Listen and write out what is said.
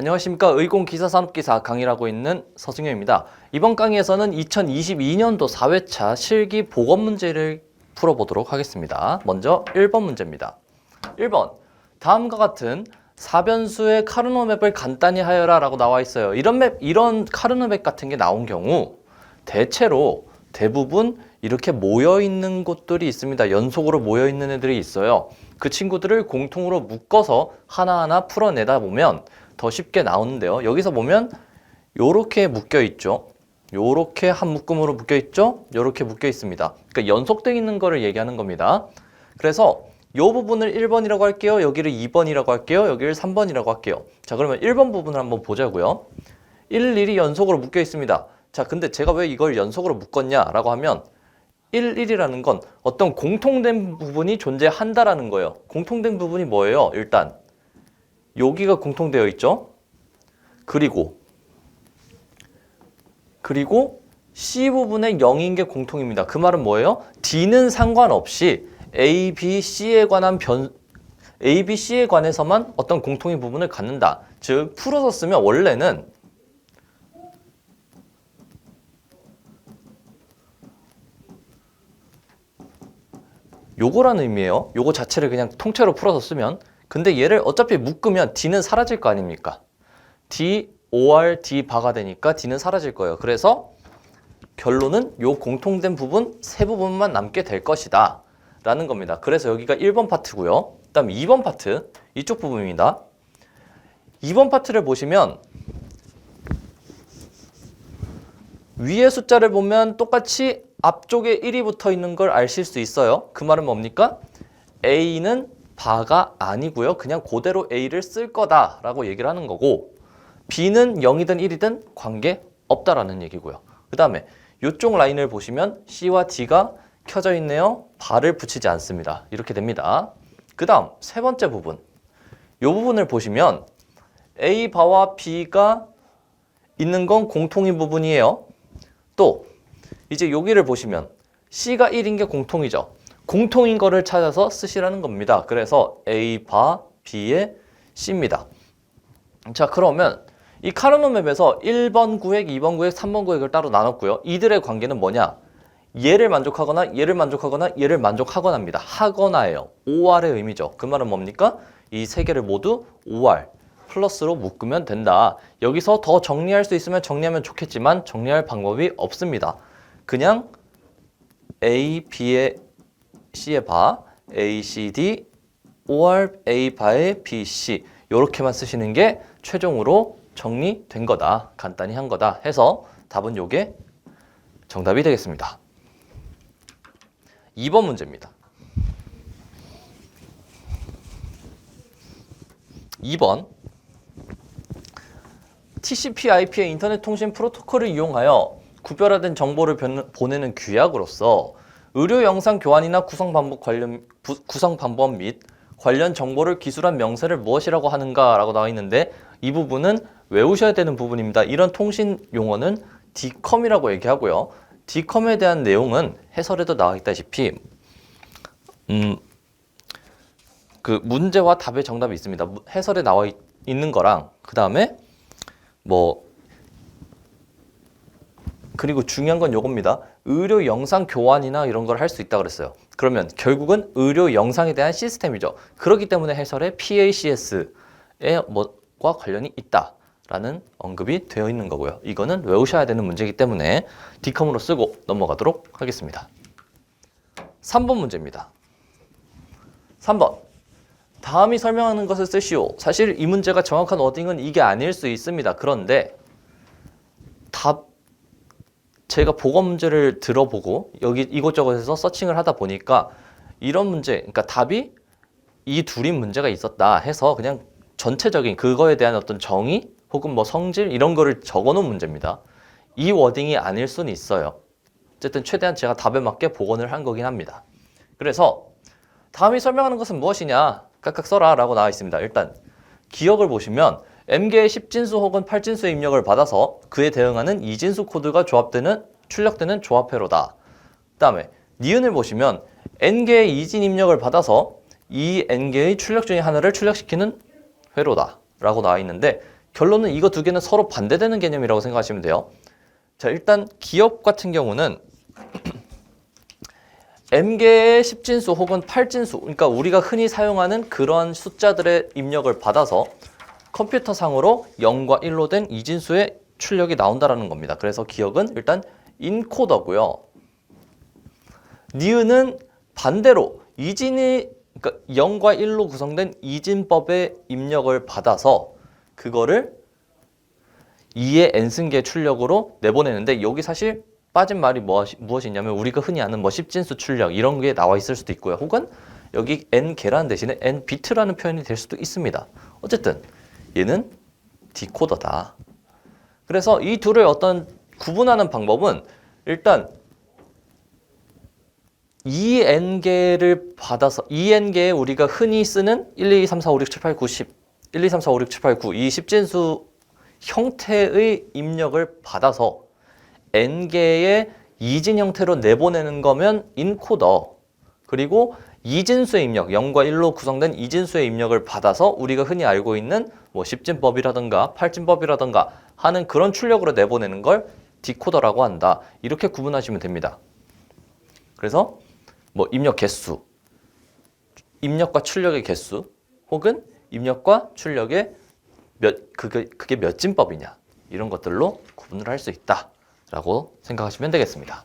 안녕하십니까 의공기사산업기사 강의라고 있는 서승현입니다. 이번 강의에서는 2022년도 4회차 실기 보건 문제를 풀어보도록 하겠습니다. 먼저 1번 문제입니다. 1번 다음과 같은 사변수의 카르노 맵을 간단히 하여라 라고 나와 있어요. 이런 맵, 이런 카르노 맵 같은 게 나온 경우 대체로 대부분 이렇게 모여 있는 곳들이 있습니다. 연속으로 모여 있는 애들이 있어요. 그 친구들을 공통으로 묶어서 하나하나 풀어내다 보면 더 쉽게 나오는데요. 여기서 보면 요렇게 묶여 있죠. 요렇게 한 묶음으로 묶여 있죠. 요렇게 묶여 있습니다. 그러니까 연속되어 있는 거를 얘기하는 겁니다. 그래서 요 부분을 1번이라고 할게요. 여기를 2번이라고 할게요. 여기를 3번이라고 할게요. 자, 그러면 1번 부분을 한번 보자고요. 1, 1이 연속으로 묶여 있습니다. 자, 근데 제가 왜 이걸 연속으로 묶었냐라고 하면 1, 1이라는 건 어떤 공통된 부분이 존재한다라는 거예요. 공통된 부분이 뭐예요? 일단 여기가 공통되어 있죠. 그리고 그리고 C 부분의 0인 게 공통입니다. 그 말은 뭐예요? D는 상관없이 A, B, C에 관한 변 A, B, C에 관해서만 어떤 공통의 부분을 갖는다. 즉 풀어서 쓰면 원래는 요거라는 의미예요. 요거 자체를 그냥 통째로 풀어서 쓰면 근데 얘를 어차피 묶으면 D는 사라질 거 아닙니까? D, OR, D 바가 되니까 D는 사라질 거예요. 그래서 결론은 요 공통된 부분 세 부분만 남게 될 것이다. 라는 겁니다. 그래서 여기가 1번 파트고요. 그 다음 2번 파트 이쪽 부분입니다. 2번 파트를 보시면 위에 숫자를 보면 똑같이 앞쪽에 1이 붙어 있는 걸 아실 수 있어요. 그 말은 뭡니까? A는 바가 아니고요. 그냥 그대로 A를 쓸 거다라고 얘기를 하는 거고 B는 0이든 1이든 관계 없다라는 얘기고요. 그 다음에 이쪽 라인을 보시면 C와 D가 켜져 있네요. 바를 붙이지 않습니다. 이렇게 됩니다. 그 다음 세 번째 부분 이 부분을 보시면 A 바와 B가 있는 건 공통인 부분이에요. 또 이제 여기를 보시면 C가 1인 게 공통이죠. 공통인 거를 찾아서 쓰시라는 겁니다. 그래서 A 바 B의 C입니다. 자 그러면 이 카르노 맵에서 1번 구획, 2번 구획, 3번 구획을 따로 나눴고요. 이들의 관계는 뭐냐? 얘를 만족하거나 얘를 만족하거나 얘를 만족하거나입니다. 하거나예요. OR의 의미죠. 그 말은 뭡니까? 이 세 개를 모두 OR 플러스로 묶으면 된다. 여기서 더 정리할 수 있으면 정리하면 좋겠지만 정리할 방법이 없습니다. 그냥 A, B의 C의 바, A, C, D, OR A 바의 B, C 이렇게만 쓰시는 게 최종으로 정리된 거다. 간단히 한 거다 해서 답은 요게 정답이 되겠습니다. 2번 문제입니다. 2번 TCP/IP의 인터넷 통신 프로토콜을 이용하여 구별화된 정보를 변- 보내는 규약으로서 의료 영상 교환이나 구성 방법 관련 부- 구성 방법 및 관련 정보를 기술한 명세를 무엇이라고 하는가라고 나와 있는데 이 부분은 외우셔야 되는 부분입니다. 이런 통신 용어는 DCOM이라고 얘기하고요. DCOM에 대한 내용은 해설에도 나와 있다시피 음, 그 문제와 답의 정답이 있습니다. 무- 해설에 나와 있, 있는 거랑 그 다음에 뭐 그리고 중요한 건 요겁니다. 의료 영상 교환이나 이런 걸 할 수 있다 그랬어요. 그러면 결국은 의료 영상에 대한 시스템이죠. 그렇기 때문에 해설에 PACS에 뭐과 관련이 있다 라는 언급이 되어 있는 거고요. 이거는 외우셔야 되는 문제이기 때문에 디컴으로 쓰고 넘어가도록 하겠습니다. 3번 문제입니다. 3번. 다음이 설명하는 것을 쓰시오. 사실 이 문제가 정확한 워딩은 이게 아닐 수 있습니다. 그런데 답 제가 보건 문제를 들어보고 여기 이곳저곳에서 서칭을 하다 보니까 이런 문제, 그러니까 답이 이 둘인 문제가 있었다 해서 그냥 전체적인 그거에 대한 어떤 정의 혹은 뭐 성질 이런 거를 적어놓은 문제입니다. 이 워딩이 아닐 수는 있어요. 어쨌든 최대한 제가 답에 맞게 복원을 한 거긴 합니다. 그래서 다음이 설명하는 것은 무엇이냐 각각 써라 라고 나와 있습니다. 일단 기억을 보시면 M개의 10진수 혹은 8진수의 입력을 받아서 그에 대응하는 2진수 코드가 조합되는 출력되는 조합회로다. 그 다음에 니은을 보시면 N개의 2진 입력을 받아서 이 N개의 출력 중에 하나를 출력시키는 회로다 라고 나와 있는데 결론은 이거 두 개는 서로 반대되는 개념이라고 생각하시면 돼요. 자, 일단 기업 같은 경우는 m개의 10진수 혹은 8진수, 그러니까 우리가 흔히 사용하는 그런 숫자들의 입력을 받아서 컴퓨터상으로 0과 1로 된 이진수의 출력이 나온다라는 겁니다. 그래서 기억은 일단 인코더고요. 니은은 반대로 이진이 그러니까 0과 1로 구성된 이진법의 입력을 받아서 그거를 2의 n승계 출력으로 내보내는데 여기 사실 빠진 말이 무엇이, 무엇이냐면 우리가 흔히 아는 뭐 10진수 출력 이런 게 나와 있을 수도 있고요. 혹은 여기 n개라는 대신에 n비트라는 표현이 될 수도 있습니다. 어쨌든 얘는 디코더다. 그래서 이 둘을 어떤 구분하는 방법은 일단 2n개를 받아서 2n개에 우리가 흔히 쓰는 1, 2, 3, 4, 5, 6, 7, 8, 9, 10 1, 2, 3, 4, 5, 6, 7, 8, 9이 10진수 형태의 입력을 받아서 n개의 이진 형태로 내보내는 거면 인코더 그리고 이진수의 입력 0과 1로 구성된 이진수의 입력을 받아서 우리가 흔히 알고 있는 뭐 10진법이라든가 8진법이라든가 하는 그런 출력으로 내보내는 걸 디코더라고 한다 이렇게 구분하시면 됩니다 그래서 뭐 입력 개수 입력과 출력의 개수 혹은 입력과 출력의 몇 그게 그게 몇 진법이냐 이런 것들로 구분을 할 수 있다라고 생각하시면 되겠습니다.